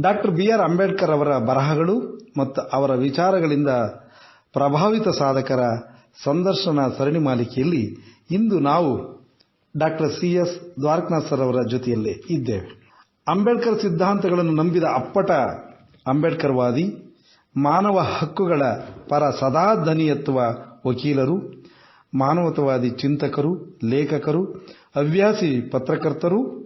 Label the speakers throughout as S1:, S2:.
S1: Doctor B R Ambedkar ಅವರ ಬರಹಗಳು ಮತ್ತು ಅವರ ವಿಚಾರಗಳಿಂದ ಪ್ರಭಾವಿತ ಸಾಧಕರ ಸಂದರ್ಶನ ಸರಣಿ ಮಾಲಿಕೆಯಲ್ಲಿ ಇಂದು ನಾವು ಡಾಕ್ಟರ್ ಸಿ ಎಸ್ ದ್ವಾರಕನಾಥ್ ಅವರ ಜೊತೆಯಲ್ಲೇ ಇದ್ದೇವೆ. ಅಂಬೇಡ್ಕರ್ ಸಿದ್ಧಾಂತಗಳನ್ನು ನಂಬಿದ ಅಪ್ಪಟ ಅಂಬೇಡ್ಕರ್ವಾದಿ, ಮಾನವ ಹಕ್ಕುಗಳ ಪರ ಸದಾ ಧ್ವನಿ ಎತ್ತುವ ವಕೀಲರು, ಮಾನವತಾವಾದಿ ಚಿಂತಕರು, ಲೇಖಕರು, ಹವ್ಯಾಸಿ ಪತ್ರಕರ್ತರು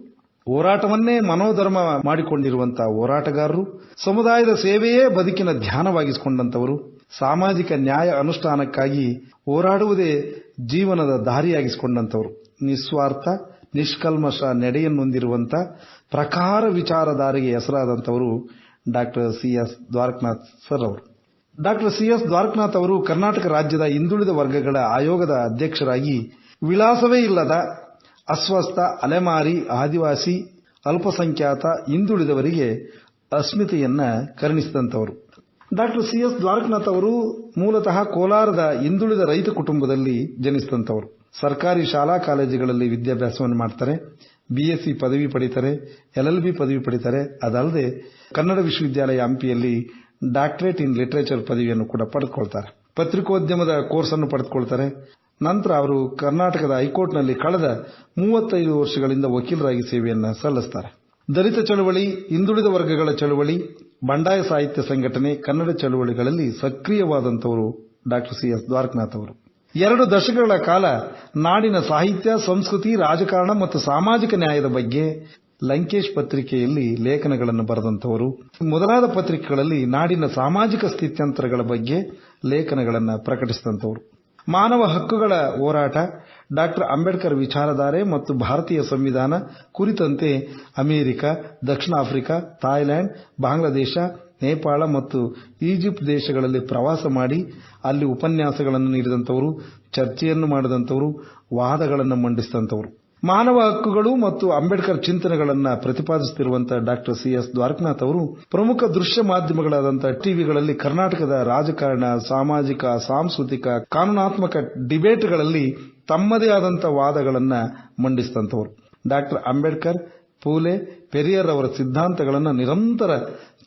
S1: ಹೋರಾಟವನ್ನೇ ಮನೋಧರ್ಮ ಮಾಡಿಕೊಂಡಿರುವಂತಹ ಹೋರಾಟಗಾರರು, ಸಮುದಾಯದ ಸೇವೆಯೇ ಬದುಕಿನ ಧ್ಯಾನವಾಗಿಸಿಕೊಂಡಂತವರು ಸಾಮಾಜಿಕ ನ್ಯಾಯ ಅನುಷ್ಠಾನಕ್ಕಾಗಿ ಹೋರಾಡುವುದೇ ಜೀವನದ ದಾರಿಯಾಗಿಸಿಕೊಂಡಂತವರು ನಿಸ್ವಾರ್ಥ, ನಿಷ್ಕಲ್ಮಶ ನಡೆಯನ್ನೊಂದಿರುವಂತ ಪ್ರಕಾರ ವಿಚಾರಧಾರೆಗೆ ಹೆಸರಾದಂತವರು doctor C S Dwarakanath sir ಅವರು. ಡಾಕ್ಟರ್ ಸಿ ಎಸ್ ದ್ವಾರಕನಾಥ್ ಅವರು ಕರ್ನಾಟಕ ರಾಜ್ಯದ ಹಿಂದುಳಿದ ವರ್ಗಗಳ ಆಯೋಗದ ಅಧ್ಯಕ್ಷರಾಗಿ ವಿಳಾಸವೇ ಇಲ್ಲದ ಅಸ್ವಸ್ಥ, ಅಲೆಮಾರಿ, ಆದಿವಾಸಿ, ಅಲ್ಪಸಂಖ್ಯಾತ, ಹಿಂದುಳಿದವರಿಗೆ ಅಸ್ಮಿತೆಯನ್ನ ಕರುಣಿಸಿದಂಥವರು. ಡಾಕ್ಟರ್ ಸಿ ಎಸ್ ದ್ವಾರಕನಾಥ್ ಅವರು ಮೂಲತಃ ಕೋಲಾರದ ಹಿಂದುಳಿದ ರೈತ ಕುಟುಂಬದಲ್ಲಿ ಜನಿಸಿದಂಥವರು. ಸರ್ಕಾರಿ ಶಾಲಾ ಕಾಲೇಜುಗಳಲ್ಲಿ ವಿದ್ಯಾಭ್ಯಾಸವನ್ನು ಮಾಡ್ತಾರೆ. ಬಿಎಸ್ಸಿ ಪದವಿ ಪಡಿತಾರೆ. ಎಲ್ಎಲ್ಬಿ ಪದವಿ ಪಡಿತಾರೆ. ಅದಲ್ಲದೆ ಕನ್ನಡ ವಿಶ್ವವಿದ್ಯಾಲಯ ಹಂಪಿಯಲ್ಲಿ ಡಾಕ್ಟರೇಟ್ ಇನ್ ಲಿಟರೇಚರ್ ಪದವಿಯನ್ನು ಕೂಡ ಪಡೆದುಕೊಳ್ತಾರೆ. ಪತ್ರಿಕೋದ್ಯಮದ ಕೋರ್ಸ್ ಅನ್ನು ಪಡೆದುಕೊಳ್ತಾರೆ. ನಂತರ ಅವರು ಕರ್ನಾಟಕದ ಹೈಕೋರ್ಟ್ನಲ್ಲಿ ಕಳೆದ ಮೂವತ್ತೈದು ವರ್ಷಗಳಿಂದ ವಕೀಲರಾಗಿ ಸೇವೆಯನ್ನು ಸಲ್ಲಿಸುತ್ತಾರೆ ದಲಿತ ಚಳವಳಿ, ಹಿಂದುಳಿದ ವರ್ಗಗಳ ಚಳವಳಿ, ಬಂಡಾಯ ಸಾಹಿತ್ಯ ಸಂಘಟನೆ, ಕನ್ನಡ ಚಳವಳಿಗಳಲ್ಲಿ ಸಕ್ರಿಯವಾದಂತವರು ಡಾಕ್ಟರ್ ಸಿ ಎಸ್ ದ್ವಾರಕನಾಥ್ ಅವರು. ಎರಡು ದಶಕಗಳ ಕಾಲ ನಾಡಿನ ಸಾಹಿತ್ಯ, ಸಂಸ್ಕೃತಿ, ರಾಜಕಾರಣ ಮತ್ತು ಸಾಮಾಜಿಕ ನ್ಯಾಯದ ಬಗ್ಗೆ ಲಂಕೇಶ್ ಪತ್ರಿಕೆಯಲ್ಲಿ ಲೇಖನಗಳನ್ನು ಬರೆದಂತವರು ಮೊದಲಾದ ಪತ್ರಿಕೆಗಳಲ್ಲಿ ನಾಡಿನ ಸಾಮಾಜಿಕ ಸ್ಥಿತ್ಯಂತರಗಳ ಬಗ್ಗೆ ಲೇಖನಗಳನ್ನು ಪ್ರಕಟಿಸಿದಂತವರು ಮಾನವ ಹಕ್ಕುಗಳ ಹೋರಾಟ ಡಾಕ್ಟರ್ ಅಂಬೇಡ್ಕರ್ ವಿಚಾರಧಾರೆ ಮತ್ತು ಭಾರತೀಯ ಸಂವಿಧಾನ ಕುರಿತಂತೆ ಅಮೆರಿಕ, ದಕ್ಷಿಣ ಆಫ್ರಿಕಾ, ಥಾಯ್ಲೆಂಡ್, ಬಾಂಗ್ಲಾದೇಶ, ನೇಪಾಳ ಮತ್ತು ಈಜಿಪ್ಟ್ ದೇಶಗಳಲ್ಲಿ ಪ್ರವಾಸ ಮಾಡಿ ಅಲ್ಲಿ ಉಪನ್ಯಾಸಗಳನ್ನು ನೀಡಿದಂಥವರು, ಚರ್ಚೆಯನ್ನು ಮಾಡಿದಂಥವರು, ವಾದಗಳನ್ನು ಮಂಡಿಸಿದಂತವರು ಮಾನವ ಹಕ್ಕುಗಳು ಮತ್ತು ಅಂಬೇಡ್ಕರ್ ಚಿಂತನೆಗಳನ್ನು ಪ್ರತಿಪಾದಿಸುತ್ತಿರುವಂತಹ ಡಾಕ್ಟರ್ ಸಿ ಎಸ್ ದ್ವಾರಕನಾಥ್ ಅವರು ಪ್ರಮುಖ ದೃಶ್ಯ ಮಾಧ್ಯಮಗಳಾದಂತಹ ಟಿವಿಗಳಲ್ಲಿ ಕರ್ನಾಟಕದ ರಾಜಕಾರಣ, ಸಾಮಾಜಿಕ, ಸಾಂಸ್ಕೃತಿಕ, ಕಾನೂನಾತ್ಮಕ ಡಿಬೇಟ್ಗಳಲ್ಲಿ ತಮ್ಮದೇ ಆದಂತಹ ವಾದಗಳನ್ನು ಮಂಡಿಸಿದಂತವರು. ಡಾಕ್ಟರ್ ಅಂಬೇಡ್ಕರ್, ಪೂಲೆ ಪೆರಿಯರ್ ಅವರ ಸಿದ್ಧಾಂತಗಳನ್ನು ನಿರಂತರ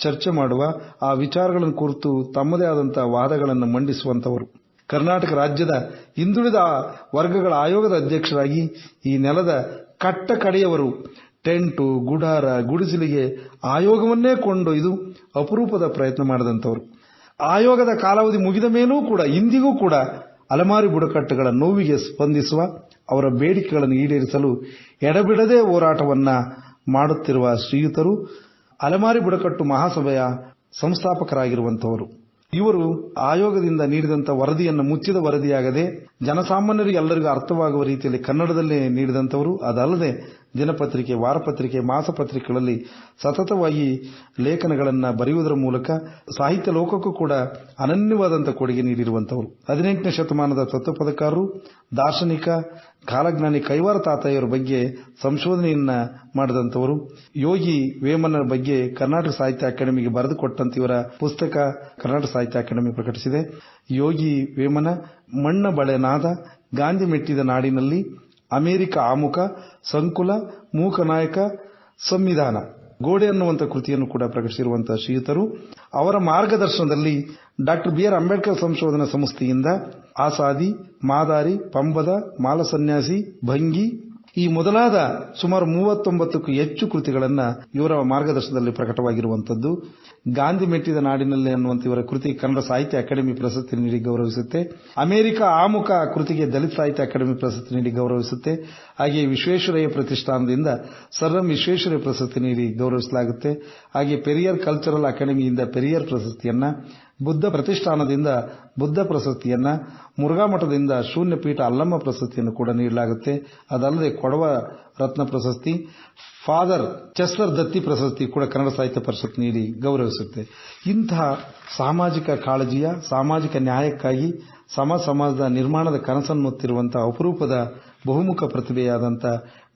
S1: ಚರ್ಚೆ ಮಾಡುವ ಆ ವಿಚಾರಗಳನ್ನು ಕುರಿತು ತಮ್ಮದೇ ಆದಂತಹ ವಾದಗಳನ್ನು ಮಂಡಿಸುವಂತವರು. ಕರ್ನಾಟಕ ರಾಜ್ಯದ ಹಿಂದುಳಿದ ವರ್ಗಗಳ ಆಯೋಗದ ಅಧ್ಯಕ್ಷರಾಗಿ ಈ ನೆಲದ ಕಟ್ಟ ಕಡೆಯವರು ಟೆಂಟು, ಗುಡಾರ, ಗುಡಿಸಲಿಗೆ ಆಯೋಗವನ್ನೇ ಕೊಂಡೊಯ್ದು ಅಪರೂಪದ ಪ್ರಯತ್ನ ಮಾಡಿದಂಥವರು. ಆಯೋಗದ ಕಾಲಾವಧಿ ಮುಗಿದ ಮೇಲೂ ಕೂಡ ಇಂದಿಗೂ ಕೂಡ ಅಲೆಮಾರಿ ಬುಡಕಟ್ಟುಗಳ ನೋವಿಗೆ ಸ್ಪಂದಿಸುವ ಅವರ ಬೇಡಿಕೆಗಳನ್ನು ಈಡೇರಿಸಲು ಎಡಬಿಡದೆ ಹೋರಾಟವನ್ನ ಮಾಡುತ್ತಿರುವ ಶ್ರೀಯುತರು ಅಲೆಮಾರಿ ಬುಡಕಟ್ಟು ಮಹಾಸಭೆಯ ಸಂಸ್ಥಾಪಕರಾಗಿರುವಂತವರು ಇವರು ಆಯೋಗದಿಂದ ನೀಡಿದಂಥ ವರದಿಯನ್ನು ಮುಚ್ಚಿದ ವರದಿಯಾಗದೆ ಜನಸಾಮಾನ್ಯರಿಗೆ ಎಲ್ಲರಿಗೂ ಅರ್ಥವಾಗುವ ರೀತಿಯಲ್ಲಿ ಕನ್ನಡದಲ್ಲೇ ನೀಡಿದಂಥವರು. ಅದಲ್ಲದೆ ದಿನಪತ್ರಿಕೆ, ವಾರಪತ್ರಿಕೆ, ಮಾಸಪತ್ರಿಕೆಗಳಲ್ಲಿ ಸತತವಾಗಿ ಲೇಖನಗಳನ್ನು ಬರೆಯುವುದರ ಮೂಲಕ ಸಾಹಿತ್ಯ ಲೋಕಕ್ಕೂ ಕೂಡ ಅನನ್ಯವಾದಂಥ ಕೊಡುಗೆ ನೀಡಿರುವಂಥವರು. ಹದಿನೆಂಟನೇ ಶತಮಾನದ ತತ್ವಪದಕಾರರು ದಾರ್ಶನಿಕ, ಕಾಲಜ್ಞಾನಿ ಕೈವಾರ ತಾತಯ್ಯರ ಬಗ್ಗೆ ಸಂಶೋಧನೆಯನ್ನ ಮಾಡಿದಂಥವರು. ಯೋಗಿ ವೇಮನ ಬಗ್ಗೆ ಕರ್ನಾಟಕ ಸಾಹಿತ್ಯ ಅಕಾಡೆಮಿಗೆ ಬರೆದುಕೊಟ್ಟಂತ ಇವರ ಪುಸ್ತಕ ಕರ್ನಾಟಕ ಸಾಹಿತ್ಯ ಅಕಾಡೆಮಿ ಪ್ರಕಟಿಸಿದೆ. ಯೋಗಿ ವೇಮನ ಮಣ್ಣ ಬಳೆನಾದ ಗಾಂಧಿ ಮೆಟ್ಟಿದ ನಾಡಿನಲ್ಲಿ ಅಮೆರಿಕ ಆಮುಖ, ಸಂಕುಲ ಮೂಕನಾಯಕ ಸಂವಿಧಾನ. ಗೋಡೆ ಅನ್ನುವಂಥ ಕೃತಿಯನ್ನು ಕೂಡ ಪ್ರಕಟಿಸಿರುವಂತಹ ಶ್ರೀಯುತರು. ಅವರ ಮಾರ್ಗದರ್ಶನದಲ್ಲಿ ಡಾಕ್ಟರ್ ಬಿ ಆರ್ ಅಂಬೇಡ್ಕರ್ ಸಂಶೋಧನಾ ಸಂಸ್ಥೆಯಿಂದ ಆಸಾದಿ, ಮಾದಾರಿ, ಪಂಬದ, ಮಾಲಸನ್ಯಾಸಿ, ಭಂಗಿ ಈ ಮೊದಲಾದ ಸುಮಾರು ಮೂವತ್ತೊಂಬತ್ತಕ್ಕೂ ಹೆಚ್ಚು ಕೃತಿಗಳನ್ನು ಇವರ ಮಾರ್ಗದರ್ಶನದಲ್ಲಿ ಪ್ರಕಟವಾಗಿರುವಂತದ್ದು ಗಾಂಧಿ ಮೆಟ್ಟಿದ ನಾಡಿನಲ್ಲಿ ಅನ್ನುವಂಥ ಇವರ ಕೃತಿ ಕನ್ನಡ ಸಾಹಿತ್ಯ ಅಕಾಡೆಮಿ ಪ್ರಶಸ್ತಿ ನೀಡಿ ಗೌರವಿಸುತ್ತೆ. ಅಮೆರಿಕ ಆಮುಖ ಕೃತಿಗೆ ದಲಿತ ಸಾಹಿತ್ಯ ಅಕಾಡೆಮಿ ಪ್ರಶಸ್ತಿ ನೀಡಿ ಗೌರವಿಸುತ್ತೆ. ಹಾಗೆ ವಿಶ್ವೇಶ್ವರಯ್ಯ ಪ್ರತಿಷ್ಠಾನದಿಂದ ಸರ್ ಎಂ ವಿಶ್ವೇಶ್ವರಯ್ಯ ಪ್ರಶಸ್ತಿ ನೀಡಿ ಗೌರವಿಸಲಾಗುತ್ತೆ. ಹಾಗೆ ಪೆರಿಯರ್ ಕಲ್ಚರಲ್ ಅಕಾಡೆಮಿಯಿಂದ ಪೆರಿಯರ್ ಪ್ರಶಸ್ತಿಯನ್ನ ಬುದ್ಧ ಪ್ರತಿಷ್ಠಾನದಿಂದ ಬುದ್ಧ ಪ್ರಶಸ್ತಿಯನ್ನ ಮುರುಘಾ ಮಠದಿಂದ ಶೂನ್ಯ ಪೀಠ ಅಲ್ಲಮ್ಮ ಪ್ರಶಸ್ತಿಯನ್ನು ಕೂಡ ನೀಡಲಾಗುತ್ತೆ. ಅದಲ್ಲದೆ ಕೊಡವ ರತ್ನ ಪ್ರಶಸ್ತಿ ಫಾದರ್ ಚೆಸ್ಲರ್ ದತ್ತಿ ಪ್ರಶಸ್ತಿ ಕೂಡ ಕನ್ನಡ ಸಾಹಿತ್ಯ ಪರಿಷತ್ ನೀಡಿ ಗೌರವಿಸುತ್ತೆ. ಇಂತಹ ಸಾಮಾಜಿಕ ಕಾಳಜಿಯ, ಸಾಮಾಜಿಕ ನ್ಯಾಯಕ್ಕಾಗಿ ಸಮ ಸಮಾಜದ ನಿರ್ಮಾಣದ ಕನಸನ್ನು ಅಪರೂಪದ ಬಹುಮುಖ ಪ್ರತಿಭೆಯಾದಂಥ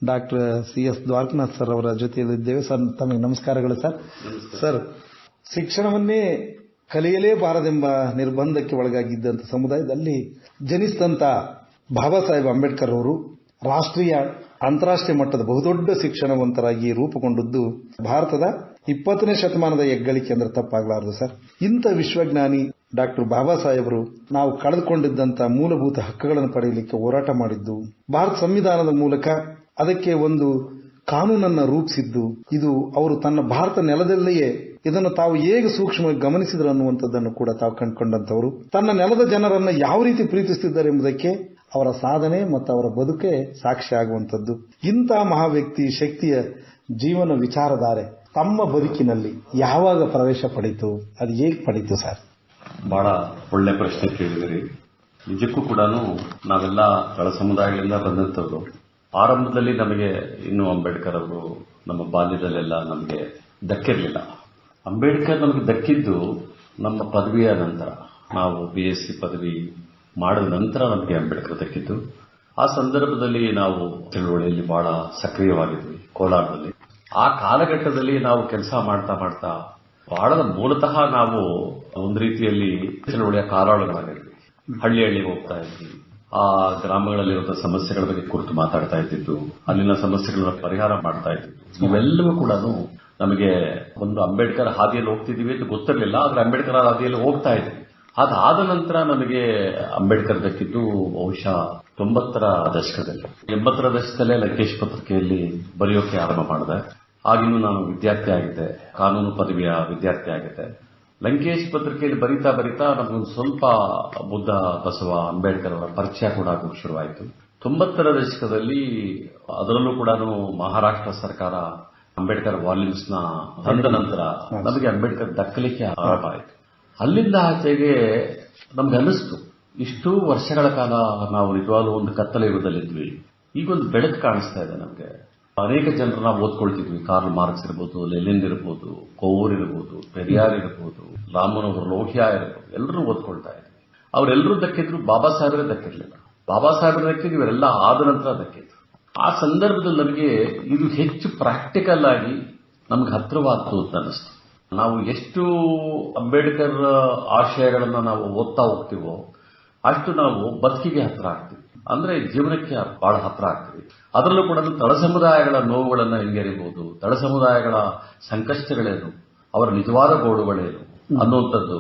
S1: doctor C S Dwarakanath sir ಅವರ ಜೊತೆಯಲ್ಲಿದ್ದೇವೆ. ಸರ್, ತಮಗೆ ನಮಸ್ಕಾರಗಳು ಸರ್. ಸರ್, ಶಿಕ್ಷಣವನ್ನೇ ಕಲಿಯಲೇಬಾರದೆಂಬ ನಿರ್ಬಂಧಕ್ಕೆ ಒಳಗಾಗಿದ್ದಂಥ ಸಮುದಾಯದಲ್ಲಿ ಜನಿಸಿದಂಥ ಬಾಬಾ ಸಾಹೇಬ್ ಅಂಬೇಡ್ಕರ್ ಅವರು ರಾಷ್ಟ್ರೀಯ ಅಂತಾರಾಷ್ಟ್ರೀಯ ಮಟ್ಟದ ಬಹುದೊಡ್ಡ ಶಿಕ್ಷಣವಂತರಾಗಿ ರೂಪುಗೊಂಡದ್ದು ಭಾರತದ ಇಪ್ಪತ್ತನೇ ಶತಮಾನದ ಹೆಗ್ಗಳಿಕೆ ಅಂದ್ರೆ ತಪ್ಪಾಗಲಾರದು ಸರ್. ಇಂಥ ವಿಶ್ವಜ್ಞಾನಿ ಡಾಕ್ಟರ್ ಬಾಬಾ ಸಾಹೇಬರು ನಾವು ಕಳೆದುಕೊಂಡಿದ್ದಂಥ ಮೂಲಭೂತ ಹಕ್ಕುಗಳನ್ನು ಪಡೆಯಲಿಕ್ಕೆ ಹೋರಾಟ ಮಾಡಿದ್ದು, ಭಾರತ ಸಂವಿಧಾನದ ಮೂಲಕ ಅದಕ್ಕೆ ಒಂದು ಕಾನೂನನ್ನ ರೂಪಿಸಿದ್ದು, ಇದು ಅವರು ತನ್ನ ಭಾರತ ನೆಲದಲ್ಲಿಯೇ ಇದನ್ನು ತಾವು ಹೇಗೆ ಸೂಕ್ಷ್ಮವಾಗಿ ಗಮನಿಸಿದ್ರು ಅನ್ನುವಂಥದ್ದನ್ನು ಕೂಡ ತಾವು ಕಂಡುಕೊಂಡಂತವರು ತನ್ನ ನೆಲದ ಜನರನ್ನು ಯಾವ ರೀತಿ ಪ್ರೀತಿಸುತ್ತಿದ್ದಾರೆ ಎಂಬುದಕ್ಕೆ ಅವರ ಸಾಧನೆ ಮತ್ತು ಅವರ ಬದುಕೆ ಸಾಕ್ಷಿ ಆಗುವಂಥದ್ದು. ಇಂತಹ ಮಹಾವ್ಯಕ್ತಿ ಶಕ್ತಿಯ ಜೀವನ ವಿಚಾರಧಾರೆ ತಮ್ಮ ಬದುಕಿನಲ್ಲಿ ಯಾವಾಗ ಪ್ರವೇಶ ಪಡೀತು, ಅದು ಹೇಗೆ ಪಡೀತು ಸರ್?
S2: ಬಹಳ ಒಳ್ಳೆ ಪ್ರಶ್ನೆ ಕೇಳಿದಿರಿ ನಿಜಕ್ಕೂ ಕೂಡ ನಾವೆಲ್ಲ ತಳ ಸಮುದಾಯಗಳಿಂದ ಬಂದಂಥವ್ರು. ಆರಂಭದಲ್ಲಿ ನಮಗೆ ಇನ್ನು ಅಂಬೇಡ್ಕರ್ ಅವರು ನಮ್ಮ ಬಾಲ್ಯದಲ್ಲೆಲ್ಲ ನಮಗೆ ದಕ್ಕಿರಲಿಲ್ಲ ಅಂಬೇಡ್ಕರ್ ನಮಗೆ ದಕ್ಕಿದ್ದು ನಮ್ಮ ಪದವಿಯ ನಂತರ. ನಾವು ಬಿ ಎಸ್ ಸಿ ಪದವಿ ಮಾಡಿದ ನಂತರ ನಮಗೆ ಅಂಬೇಡ್ಕರ್ ದಕ್ಕಿದ್ದು. ಆ ಸಂದರ್ಭದಲ್ಲಿ ನಾವು ಚಳುವಳಿಯಲ್ಲಿ ಬಹಳ ಸಕ್ರಿಯವಾಗಿದ್ವಿ, ಕೋಲಾರದಲ್ಲಿ. ಆ ಕಾಲಘಟ್ಟದಲ್ಲಿ ನಾವು ಕೆಲಸ ಮಾಡ್ತಾ ಮಾಡ್ತಾ ಬಹಳ ಮೂಲತಃ ನಾವು ಒಂದು ರೀತಿಯಲ್ಲಿ ಚಳುವಳಿಯ ಕಾರಾಳುಗಳಾಗಿದ್ವಿ ಹಳ್ಳಿ ಹಳ್ಳಿಗೆ ಹೋಗ್ತಾ ಇದ್ವಿ. ಆ ಗ್ರಾಮಗಳಲ್ಲಿರುವಂತಹ ಸಮಸ್ಯೆಗಳ ಬಗ್ಗೆ ಕುರಿತು ಮಾತಾಡ್ತಾ ಇದ್ದಿದ್ದು, ಅಲ್ಲಿನ ಸಮಸ್ಯೆಗಳನ್ನ ಪರಿಹಾರ ಮಾಡ್ತಾ ಇದ್ದಿದ್ದು, ಇವೆಲ್ಲವೂ ಕೂಡ ನಮಗೆ ಒಂದು ಅಂಬೇಡ್ಕರ್ ಹಾದಿಯಲ್ಲಿ ಹೋಗ್ತಿದ್ದೀವಿ ಅಂತ ಗೊತ್ತಿರಲಿಲ್ಲ, ಆದರೆ ಅಂಬೇಡ್ಕರ್ ಹಾದಿಯಲ್ಲಿ ಹೋಗ್ತಾ ಇದ್ವಿ ಅದಾದ ನಂತರ ನಮಗೆ ಅಂಬೇಡ್ಕರ್ ದಕ್ಕಿದ್ದು ಬಹುಶಃ ತೊಂಬತ್ತರ ದಶಕದಲ್ಲಿ. ಎಂಬತ್ತರ ದಶಕದಲ್ಲೇ ಲಂಕೇಶ್ ಪತ್ರಿಕೆಯಲ್ಲಿ ಬರೆಯೋಕೆ ಆರಂಭ ಮಾಡಿದೆ. ಆಗಿನೂ ನಾನು ವಿದ್ಯಾರ್ಥಿ ಆಗಿದ್ದೆ, ಕಾನೂನು ಪದವಿಯ ವಿದ್ಯಾರ್ಥಿ ಆಗಿದ್ದೆ. ಲಂಕೇಶ್ ಪತ್ರಿಕೆಯಲ್ಲಿ ಬರಿತಾ ಬರಿತಾ ನಮಗೊಂದು ಸ್ವಲ್ಪ ಬುದ್ಧ ಬಸವ ಅಂಬೇಡ್ಕರ್ ಅವರ ಪರಿಚಯ ಕೂಡ ಆಗೋಕೆ ಶುರುವಾಯಿತು. ತೊಂಬತ್ತರ ದಶಕದಲ್ಲಿ ಅದರಲ್ಲೂ ಕೂಡ ಮಹಾರಾಷ್ಟ್ರ ಸರ್ಕಾರ ಅಂಬೇಡ್ಕರ್ ವಾಲ್ಯೂಮ್ಸ್ನ ತಂದ ನಂತರ ನಮಗೆ ಅಂಬೇಡ್ಕರ್ ದಕ್ಕಲಿಕ್ಕೆ ಆರಂಭ ಆಯಿತು ಅಲ್ಲಿಂದ ಆಚೆಗೆ ನಮ್ಗೆ ಅನಿಸ್ತು ಇಷ್ಟು ವರ್ಷಗಳ ಕಾಲ ನಾವು ನಿಜವಾಗ್ಲೂ ಒಂದು ಕತ್ತಲೆ ಯುಗದಲ್ಲಿದ್ವಿ ಈಗೊಂದು ಬೆಳಕು ಕಾಣಿಸ್ತಾ ಇದೆ ನಮಗೆ. ಅನೇಕ ಜನರು ನಾವು ಓದ್ಕೊಳ್ತಿದ್ವಿ. ಕಾರ್ಲ್ ಮಾರ್ಕ್ಸ್ ಇರ್ಬೋದು, ಲೆನಿನ್ ಇರ್ಬೋದು, ಕೋವೂರ್ ಇರ್ಬೋದು, ಪೆರಿಯಾರ್ ಇರ್ಬೋದು ರಾಮನವರು ಲೋಹಿಯಾ ಇರ್ಬೋದು, ಎಲ್ಲರೂ ಓದ್ಕೊಳ್ತಾ ಇದ್ವಿ. ಅವರೆಲ್ಲರೂ ದಕ್ಕಿದ್ರು, ಬಾಬಾ ಸಾಹೇಬರೇ ದಕ್ಕಿರ್ಲಿಲ್ಲ. ಬಾಬಾ ಸಾಹೇಬರ ದಕ್ಕಿದ್ರು ಇವರೆಲ್ಲ ಆದ ನಂತರ ದಕ್ಕಿದ್ರು. ಆ ಸಂದರ್ಭದಲ್ಲಿ ನಮಗೆ ಇದು ಹೆಚ್ಚು ಪ್ರಾಕ್ಟಿಕಲ್ ಆಗಿ ನಮ್ಗೆ ಹತ್ತಿರವಾಗ್ತು ಅಂತ ಅನಿಸ್ತು ನಾವು ಎಷ್ಟು ಅಂಬೇಡ್ಕರ್ ಆಶಯಗಳನ್ನ ನಾವು ಓದ್ತಾ ಹೋಗ್ತೀವೋ ಅಷ್ಟು ನಾವು ಬದುಕಿಗೆ ಹತ್ರ ಆಗ್ತೀವಿ. ಅಂದ್ರೆ ಜೀವನಕ್ಕೆ ಬಹಳ ಹತ್ರ ಆಗ್ತೀವಿ. ಅದರಲ್ಲೂ ಕೂಡ ತಳ ಸಮುದಾಯಗಳ ನೋವುಗಳನ್ನ ಹೆಂಗೆರಿಬಹುದು ತಳ ಸಮುದಾಯಗಳ ಸಂಕಷ್ಟಗಳೇನು, ಅವರ ನಿಜವಾದ ಗೋಡುಗಳೇನು ಅನ್ನುವಂಥದ್ದು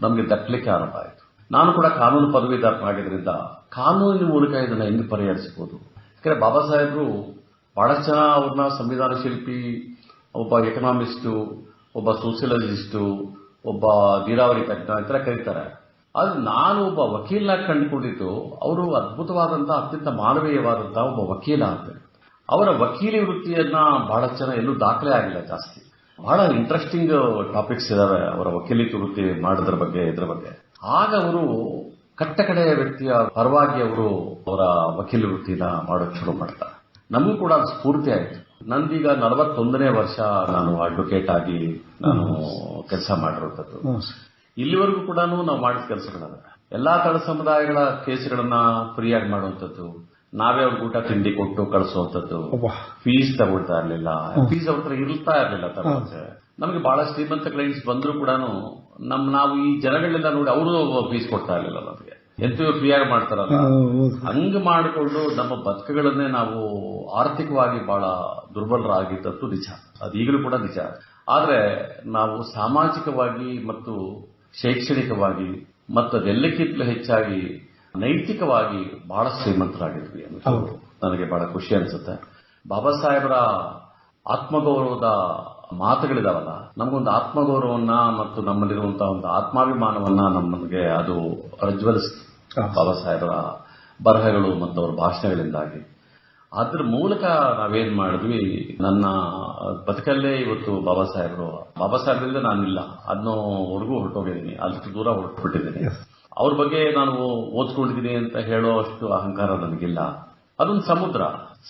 S2: ನಮಗೆ ದಟ್ಟಲಿಕ್ಕೆ ಆರಂಭ ಆಯಿತು. ನಾನು ಕೂಡ ಕಾನೂನು ಪದವೀಧರನಾಗಿದ್ದರಿಂದ ಕಾನೂನಿನ ಮೂಲಕ ಇದನ್ನು ಹೆಂಗೆ ಪರಿಹರಿಸಬಹುದು ಯಾಕಂದ್ರೆ ಬಾಬಾ ಸಾಹೇಬ್ರು ಬಹಳಷ್ಟು ಜನ ಅವ್ರನ್ನ ಸಂವಿಧಾನ ಶಿಲ್ಪಿ ಒಬ್ಬ ಎಕನಾಮಿಸ್ಟು ಒಬ್ಬ ಸೋಷಿಯಲಜಿಸ್ಟು ಒಬ್ಬ ನೀರಾವರಿ ತಜ್ಞ ಈ ಥರ ಕರೀತಾರೆ. ಆದರೆ ನಾನು ಒಬ್ಬ ವಕೀಲನಾಗಿ ಕಂಡುಕೊಂಡಿದ್ದು ಅವರು ಅದ್ಭುತವಾದಂಥ ಅತ್ಯಂತ ಮಾನವೀಯವಾದಂಥ ಒಬ್ಬ ವಕೀಲ ಅಂತ ಅವರ ವಕೀಲಿ ವೃತ್ತಿಯನ್ನ ಬಹಳಷ್ಟು ಜನ ಎಲ್ಲೂ ದಾಖಲೆ ಆಗಿಲ್ಲ ಜಾಸ್ತಿ. ಬಹಳ ಇಂಟ್ರೆಸ್ಟಿಂಗ್ ಟಾಪಿಕ್ಸ್ ಇದಾವೆ ಅವರ ವಕೀಲಿಕ ವೃತ್ತಿ ಮಾಡೋದ್ರ ಬಗ್ಗೆ, ಇದ್ರ ಬಗ್ಗೆ. ಆಗ ಅವರು ಕಟ್ಟಕಡೆಯ ವ್ಯಕ್ತಿಯ ಪರವಾಗಿ ಅವರು ಅವರ ವಕೀಲ ವೃತ್ತಿನ ಮಾಡೋಕೆ ಶುರು ಮಾಡ್ತಾರೆ. ನಮಗೂ ಕೂಡ ಅದು ಸ್ಫೂರ್ತಿ ಆಯಿತು. ನಂದೀಗ ನಲವತ್ತೊಂದನೇ ವರ್ಷ ನಾನು ಅಡ್ವೊಕೇಟ್ ಆಗಿ ನಾನು ಕೆಲಸ ಮಾಡಿರುವಂಥದ್ದು ಇಲ್ಲಿವರೆಗೂ ಕೂಡ ನಾವು ಮಾಡಿದ ಕೆಲಸಗಳನ್ನ ಎಲ್ಲಾ ತಳ ಸಮುದಾಯಗಳ ಕೇಸ್ಗಳನ್ನ ಫ್ರೀಯಾಗಿ ಮಾಡುವಂಥದ್ದು. ನಾವೇ ಅವ್ರಿಗೆ ಊಟ ತಿಂಡಿ ಕೊಟ್ಟು ಕಳಿಸುವಂಥದ್ದು ಫೀಸ್ ತಗೊಳ್ತಾ ಇರಲಿಲ್ಲ. ಫೀಸ್ ಅವ್ರ ಹತ್ರ ಇರ್ತಾ ಇರಲಿಲ್ಲ ನಮಗೆ ಬಹಳ ಶ್ರೀಮಂತ ಕ್ಲೈಂಟ್ಸ್ ಬಂದ್ರು ಕೂಡ ನಮ್ ನಾವು ಈ ಜನಗಳೆಲ್ಲ ನೋಡಿ ಅವರು ಫೀಸ್ ಕೊಡ್ತಾ ಇರಲಿಲ್ಲ ನಮಗೆ. ಎಂತೂ ಫ್ರೀಯಾಗಿ ಮಾಡ್ತಾರಲ್ಲ. ಹಂಗ ಮಾಡಿಕೊಂಡು ನಮ್ಮ ಬದುಕುಗಳನ್ನೇ ನಾವು ಆರ್ಥಿಕವಾಗಿ ಬಹಳ ದುರ್ಬಲರಾಗಿದ್ದದ್ದು ನಿಜ. ಅದು ಈಗಲೂ ಕೂಡ ನಿಜ. ಆದ್ರೆ ನಾವು ಸಾಮಾಜಿಕವಾಗಿ ಮತ್ತು ಶೈಕ್ಷಣಿಕವಾಗಿ ಮತ್ತು ಅದೆಲ್ಲಕ್ಕಿಂತಲೂ ಹೆಚ್ಚಾಗಿ ನೈತಿಕವಾಗಿ ಬಹಳ ಶ್ರೀಮಂತರಾಗಿದ್ವಿ ಅನ್ನೋದು ನನಗೆ ಬಹಳ ಖುಷಿ ಅನಿಸುತ್ತೆ. ಬಾಬಾ ಸಾಹೇಬರ ಆತ್ಮಗೌರವದ ಮಾತುಗಳಿದಾವಲ್ಲ ನಮಗೊಂದು ಆತ್ಮಗೌರವನ್ನ ಮತ್ತು ನಮ್ಮಲ್ಲಿರುವಂತಹ ಒಂದು ಆತ್ಮಾಭಿಮಾನವನ್ನ ನಮಗೆ ಅದು ಪ್ರಜ್ವಲಿಸ್ತು. ಬಾಬಾ ಸಾಹೇಬರ ಬರಹಗಳು ಮತ್ತು ಅವರ ಭಾಷಣಗಳಿಂದಾಗಿ. ಅದ್ರ ಮೂಲಕ ನಾವೇನ್ ಮಾಡಿದ್ವಿ ನನ್ನ ಬದುಕಲ್ಲೇ ಇವತ್ತು ಬಾಬಾ ಸಾಹೇಬರು ಬಾಬಾ ಸಾಹೇಬ್ರಿಂದ ನಾನಿಲ್ಲ ಅದನ್ನವರೆಗೂ ಹೊರಟೋಗಿದ್ದೀನಿ ಅದಕ್ಕೆ ದೂರ ಹೊರಟುಬಿಟ್ಟಿದ್ದೀನಿ. ಅವ್ರ ಬಗ್ಗೆ ನಾನು ಓದ್ಕೊಂಡಿದ್ದೀನಿ ಅಂತ ಹೇಳೋ ಅಷ್ಟು ಅಹಂಕಾರ ನನಗಿಲ್ಲ. ಅದೊಂದು ಸಮುದ್ರ.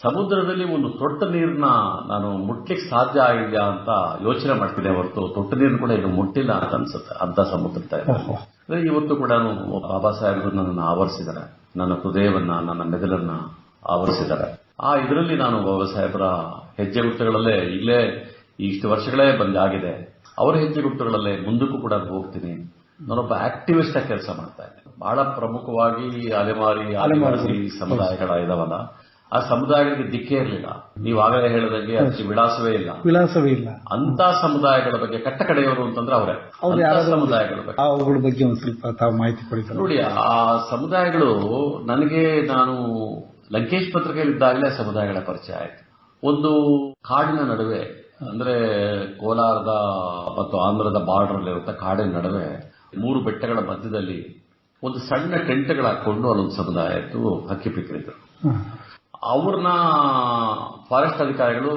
S2: ಸಮುದ್ರದಲ್ಲಿ ಒಂದು ತೊಟ್ಟ ನೀರನ್ನ ನಾನು ಮುಟ್ಲಿಕ್ಕೆ ಸಾಧ್ಯ ಆಗಿದೆಯಾ ಅಂತ ಯೋಚನೆ ಮಾಡ್ತಿದ್ದೆ ಹೊರತು. ತೊಟ್ಟ ನೀರನ್ನು ಕೂಡ ಇನ್ನು ಮುಟ್ಟಿಲ್ಲ ಅಂತ ಅನ್ಸುತ್ತೆ ಅಂತ ಸಮುದ್ರ ಅಂದ್ರೆ ಇವತ್ತು ಕೂಡ ಬಾಬಾ ಸಾಹೇಬರು ನನ್ನನ್ನು ಆವರಿಸಿದ್ದಾರೆ. ನನ್ನ ಹೃದಯವನ್ನ ನನ್ನ ಮೆದುಳನ್ನ ಆವರಿಸಿದ್ದಾರೆ. ಆ ಇದರಲ್ಲಿ ನಾನು ಬಾಬಾ ಸಾಹೇಬರ ಹೆಜ್ಜೆಗುಟ್ಟುಗಳಲ್ಲೇ ಇಲ್ಲೇ ಇಷ್ಟು ವರ್ಷಗಳೇ ಬಂದಾಗಿದೆ. ಅವರ ಹೆಜ್ಜೆ ಹೆಜ್ಜೆಗುಟ್ಟುಗಳಲ್ಲೇ ಮುಂದಕ್ಕೂ ಕೂಡ ಹೋಗ್ತೀನಿ. ನಾನೊಬ್ಬ ಆಕ್ಟಿವಿಸ್ಟ್ ಆಗಿ ಕೆಲಸ ಮಾಡ್ತಾ ಇದ್ದೆ. ಬಹಳ ಪ್ರಮುಖವಾಗಿ ಅಲೆಮಾರಿ ಅಲೆಮಾರಿ ಸಮುದಾಯಗಳ ಇದಾವಲ್ಲ ಆ ಸಮುದಾಯಗಳಿಗೆ ದಿಕ್ಕೇ ಇರಲಿಲ್ಲ. ನೀವು ಆಗಲೇ ಹೇಳಿದಂಗೆ ಅದಕ್ಕೆ ವಿಳಾಸವೇ ಇಲ್ಲ.
S1: ವಿಳಾಸವೇ ಇಲ್ಲ.
S2: ಅಂತ ಸಮುದಾಯಗಳ ಬಗ್ಗೆ ಕಟ್ಟ ಕಡೆಯವರು ಅಂತಂದ್ರೆ ಅವರೇ. ಸಮುದಾಯಗಳ ಬಗ್ಗೆ.
S1: ಅವುಗಳ ಬಗ್ಗೆ ಒಂದು ಸ್ವಲ್ಪ ತಾವು ಮಾಹಿತಿ ಕೊಡಿ
S2: ನೋಡಿ ಆ ಸಮುದಾಯಗಳು ನನಗೆ ನಾನು ಲಂಕೇಶ್ ಪತ್ರಿಕೆಯಲ್ಲಿದ್ದಾಗಲೇ ಸಮುದಾಯಗಳ ಪರಿಚಯ ಆಯಿತು. ಒಂದು ಕಾಡಿನ ನಡುವೆ ಅಂದ್ರೆ ಕೋಲಾರದ ಮತ್ತು ಆಂಧ್ರದ ಬಾರ್ಡರ್ ಇರುವಂತ ಕಾಡಿನ ನಡುವೆ ಮೂರು ಬೆಟ್ಟಗಳ ಮಧ್ಯದಲ್ಲಿ ಒಂದು ಸಣ್ಣ ಟೆಂಟ್ಗಳು ಹಾಕೊಂಡು ಅಲ್ಲೊಂದು ಸಮುದಾಯ ಇತ್ತು ಹಕ್ಕಿ ಪಿಕ್ಕರಿದ್ರು ಅವ್ರನ್ನ ಫಾರೆಸ್ಟ್ ಅಧಿಕಾರಿಗಳು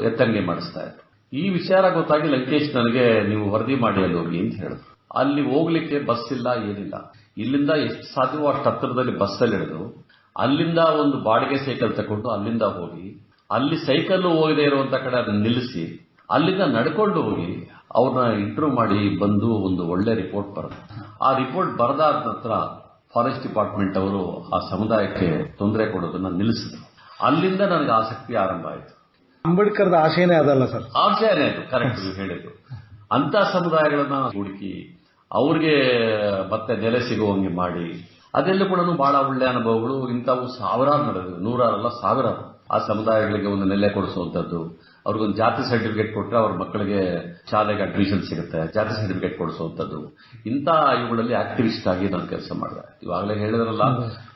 S2: ಎತ್ತಂಗೆ ಮಾಡಿಸ್ತಾ ಇದ್ರು. ಈ ವಿಚಾರ ಗೊತ್ತಾಗಿ ಲಂಕೇಶ್ ನನಗೆ ನೀವು ವರದಿ ಮಾಡಿ ಅಲ್ಲಿ ಹೋಗಿ ಅಂತ ಹೇಳಿದ್ರು. ಅಲ್ಲಿ ಹೋಗ್ಲಿಕ್ಕೆ ಬಸ್ ಇಲ್ಲ ಏನಿಲ್ಲ. ಇಲ್ಲಿಂದ ಎಷ್ಟು ಸಾಧ್ಯವೋ ಅಷ್ಟು ಹತ್ತಿರದಲ್ಲಿ ಬಸ್ಸಲ್ಲಿ ಹಿಡಿದು ಅಲ್ಲಿಂದ ಒಂದು ಬಾಡಿಗೆ ಸೈಕಲ್ ತಗೊಂಡು ಅಲ್ಲಿಂದ ಹೋಗಿ ಅಲ್ಲಿ ಸೈಕಲ್ ಹೋಗದೆ ಇರುವಂತ ಕಡೆ ಅದನ್ನ ನಿಲ್ಲಿಸಿ ಅಲ್ಲಿಂದ ನಡ್ಕೊಂಡು ಹೋಗಿ ಅವ್ರನ್ನ ಇಂಟರ್ವ್ಯೂ ಮಾಡಿ ಬಂದು ಒಂದು ಒಳ್ಳೆ ರಿಪೋರ್ಟ್ ಬರುತ್ತೆ. ಆ ರಿಪೋರ್ಟ್ ಬರದಾದ ನಂತರ ಫಾರೆಸ್ಟ್ ಡಿಪಾರ್ಟ್ಮೆಂಟ್ ಅವರು ಆ ಸಮುದಾಯಕ್ಕೆ ತೊಂದರೆ ಕೊಡೋದನ್ನ ನಿಲ್ಲಿಸಿದ್ರು. ಅಲ್ಲಿಂದ ನನಗೆ ಆಸಕ್ತಿ ಆರಂಭ ಆಯಿತು.
S1: ಅಂಬೇಡ್ಕರ್ ಆಶಯನೇ ಅದಲ್ಲ ಸರ್.
S2: ಆಶಯನೇ ಅದು ಕರೆಕ್ಟ್ ನೀವು ಹೇಳಿದ್ರು ಅಂತ ಸಮುದಾಯಗಳನ್ನ ಹುಡುಕಿ ಅವ್ರಿಗೆ ಮತ್ತೆ ನೆಲೆ ಸಿಗುವಂಗೆ ಮಾಡಿ ಅದೆಲ್ಲ ಕೂಡ ಬಹಳ ಒಳ್ಳೆ ಅನುಭವಗಳು. ಇಂಥವು ಸಾವಿರಾರು ನಡೆದಿವೆ ನೂರಾರಲ್ಲ ಸಾವಿರಾರು ಆ ಸಮುದಾಯಗಳಿಗೆ ಒಂದು ನೆಲೆ ಕೊಡಿಸುವಂತದ್ದು ಅವ್ರಿಗೊಂದು ಜಾತಿ ಸರ್ಟಿಫಿಕೇಟ್ ಕೊಟ್ಟರೆ ಅವ್ರ ಮಕ್ಕಳಿಗೆ ಶಾಲೆಗೆ ಅಡ್ಮಿಷನ್ ಸಿಗುತ್ತೆ ಜಾತಿ ಸರ್ಟಿಫಿಕೇಟ್ ಕೊಡಿಸುವಂಥದ್ದು ಇಂಥ ಇವುಗಳಲ್ಲಿ ಆಕ್ಟಿವಿಸ್ಟ್ ಆಗಿ ನಾನು ಕೆಲಸ ಮಾಡಿದೆ. ಇವಾಗಲೇ ಹೇಳಿದ್ರಲ್ಲ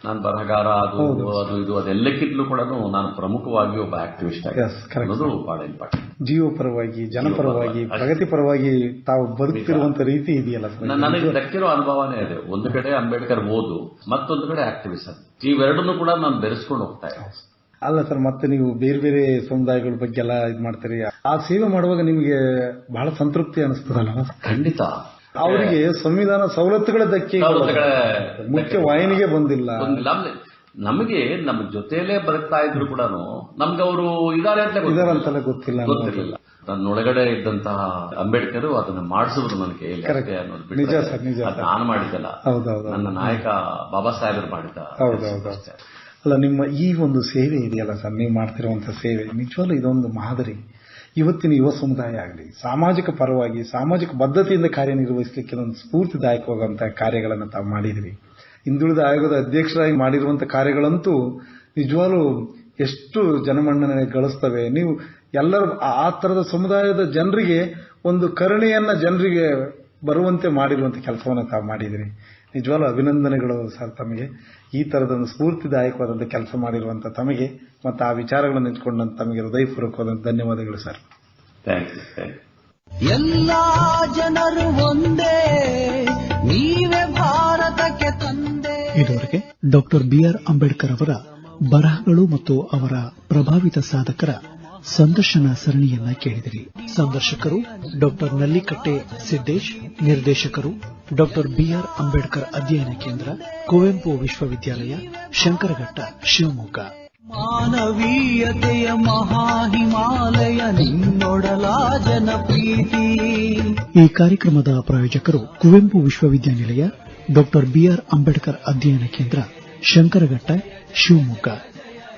S2: ನಾನು ಬರಹಗಾರ ಅದು ಅದು ಇದು ಅದೆಲ್ಲಕ್ಕಿಂತಲೂ ಕೂಡ ನಾನು ಪ್ರಮುಖವಾಗಿ ಒಬ್ಬ ಆಕ್ಟಿವಿಸ್ಟ್ ಆಗಿ. ಅನ್ನೋದು ಬಹಳ ಇಂಪಾರ್ಟೆಂಟ್
S1: ಜೀವ ಪರವಾಗಿ ಜನಪರವಾಗಿ ಪ್ರಗತಿ ಪರವಾಗಿ ತಾವು ಬದುಕ್ತಿರುವಂತ ರೀತಿ ಇದೆಯಲ್ಲ
S2: ನನಗೆ ದಕ್ಕಿರೋ ಅನುಭವನೇ ಇದೆ ಒಂದು ಕಡೆ ಅಂಬೇಡ್ಕರ್ ಓದು ಮತ್ತೊಂದು ಕಡೆ ಆಕ್ಟಿವಿಸ್ಟ್ ಇವೆರಡನ್ನೂ ಕೂಡ ನಾನು ಬೆರೆಸ್ಕೊಂಡು ಹೋಗ್ತಾ ಇದ್ದೆ.
S1: ಅಲ್ಲ ಸರ್ ಮತ್ತೆ ನೀವು ಬೇರೆ ಬೇರೆ ಸಮುದಾಯಗಳ ಬಗ್ಗೆ ಎಲ್ಲ ಇದು ಮಾಡ್ತೀರಿ. ಆ ಸೇವೆ ಮಾಡುವಾಗ ನಿಮಗೆ ಬಹಳ ಸಂತೃಪ್ತಿ ಅನಿಸ್ತದಲ್ಲ
S2: ಖಂಡಿತ.
S1: ಅವರಿಗೆ ಸಂವಿಧಾನ ಸವಲತ್ತುಗಳ ಧಕ್ಕೆ ಮುಖ್ಯ ವಾಹಿನಿಗೆ ಬಂದಿಲ್ಲ.
S2: ನಮಗೆ ನಮ್ಮ ಜೊತೆಯಲ್ಲೇ ಬದುಕ್ತಾ ಇದ್ರು ಕೂಡ ನಮ್ಗೆ ಅವರು ಇದಾರೆ ಅಂತ
S1: ಗೊತ್ತಿಲ್ಲ.
S2: ಗೊತ್ತಿರಲಿಲ್ಲ. ನನ್ನೊಳಗಡೆ ಇದ್ದಂತಹ ಅಂಬೇಡ್ಕರ್ ಅದನ್ನ ಮಾಡಿಸಿದ್ರು ನನಗೆ ಕೈಯಲ್ಲಿ. ಅನ್ನೋದು
S1: ನಿಜ
S2: ನಾನು ಮಾಡಿದ್ದಲ್ಲ.
S1: ಹೌದೌದು.
S2: ನನ್ನ ನಾಯಕ ಬಾಬಾ ಸಾಹೇಬರು ಮಾಡಿದ್ದ.
S1: ಅಲ್ಲ, ನಿಮ್ಮ ಈ ಒಂದು ಸೇವೆ ಇದೆಯಲ್ಲ ಸರ್? ನೀವು ಮಾಡ್ತಿರುವಂಥ ಸೇವೆ. ನಿಜವಾಗ್ಲೂ ಇದೊಂದು ಮಾದರಿ. ಇವತ್ತಿನ ಯುವ ಸಮುದಾಯ ಆಗಲಿ, ಸಾಮಾಜಿಕ ಪರವಾಗಿ, ಸಾಮಾಜಿಕ ಬದ್ಧತೆಯಿಂದ ಕಾರ್ಯನಿರ್ವಹಿಸಲಿಕ್ಕೆ ಒಂದು ಸ್ಫೂರ್ತಿದಾಯಕವಾದಂತಹ ಕಾರ್ಯಗಳನ್ನು ತಾವು ಮಾಡಿದಿರಿ ಹಿಂದುಳಿದ ಆಯೋಗದ ಅಧ್ಯಕ್ಷರಾಗಿ ಮಾಡಿರುವಂತಹ ಕಾರ್ಯಗಳಂತೂ ನಿಜವಾಗ್ಲೂ ಎಷ್ಟು ಜನಮನ್ನಣೆ ಗಳಿಸ್ತವೆ. ನೀವು ಎಲ್ಲರೂ ಆ- ಆ ತರದ ಸಮುದಾಯದ ಜನರಿಗೆ ಒಂದು ಕರುಣೆಯನ್ನ ಜನರಿಗೆ ಬರುವಂತೆ ಮಾಡಿರುವಂಥ ಕೆಲಸವನ್ನು ತಾವು ಮಾಡಿದಿರಿ ನಿಜವಾಗ್ಲೂ ಅಭಿನಂದನೆಗಳು ಸರ್ ತಮಗೆ. ಈ ತರದೊಂದು ಸ್ಫೂರ್ತಿದಾಯಕವಾದಂತಹ ಕೆಲಸ ಮಾಡಿರುವಂತಹ ತಮಗೆ ಮತ್ತು ಆ ವಿಚಾರಗಳನ್ನು ನಿಂತ್ಕೊಂಡಂತ ತಮಗೆ ಹೃದಯಪೂರ್ವಕವಾದ ಧನ್ಯವಾದಗಳು ಸರ್.
S2: ಎಲ್ಲ ಯು ಥ್ಯಾಂಕ್ ಯು
S3: ಎಲ್ಲಾ ಜನರು ಒಂದೇ ನೀವೇ ಭಾರತಕ್ಕೆ ತಂದೆ.
S4: ಇದುವರೆಗೆ ಡಾಕ್ಟರ್ ಬಿಆರ್ ಅಂಬೇಡ್ಕರ್ ಅವರ ಬರಹಗಳು ಮತ್ತು ಅವರ ಪ್ರಭಾವಿತ ಸಾಧಕರ ಸಂದರ್ಶನ ಸರಣಿಯನ್ನ ಕೇಳಿದಿರಿ. ಸಂದರ್ಶಕರು ಡಾಕ್ಟರ್ ನಲ್ಲಿಕಟ್ಟೆ ಸಿದ್ದೇಶ್ ನಿರ್ದೇಶಕರು ಡಾಕ್ಟರ್ ಬಿಆರ್ ಅಂಬೇಡ್ಕರ್ ಅಧ್ಯಯನ ಕೇಂದ್ರ ಕುವೆಂಪು ವಿಶ್ವವಿದ್ಯಾಲಯ ಶಂಕರಘಟ್ಟ ಶಿವಮೊಗ್ಗ.
S3: ಮಾನವೀಯತೆಯ ಮಹಾಹಿಮಾಲಯ ನಿನ್ನೊಡಲ ಜನಪ್ರೀತಿ.
S4: ಈ ಕಾರ್ಯಕ್ರಮದ ಪ್ರಾಯೋಜಕರು ಕುವೆಂಪು ವಿಶ್ವವಿದ್ಯಾನಿಲಯ ಡಾಕ್ಟರ್ ಬಿಆರ್ ಅಂಬೇಡ್ಕರ್ ಅಧ್ಯಯನ ಕೇಂದ್ರ ಶಂಕರಘಟ್ಟ ಶಿವಮೊಗ್ಗ.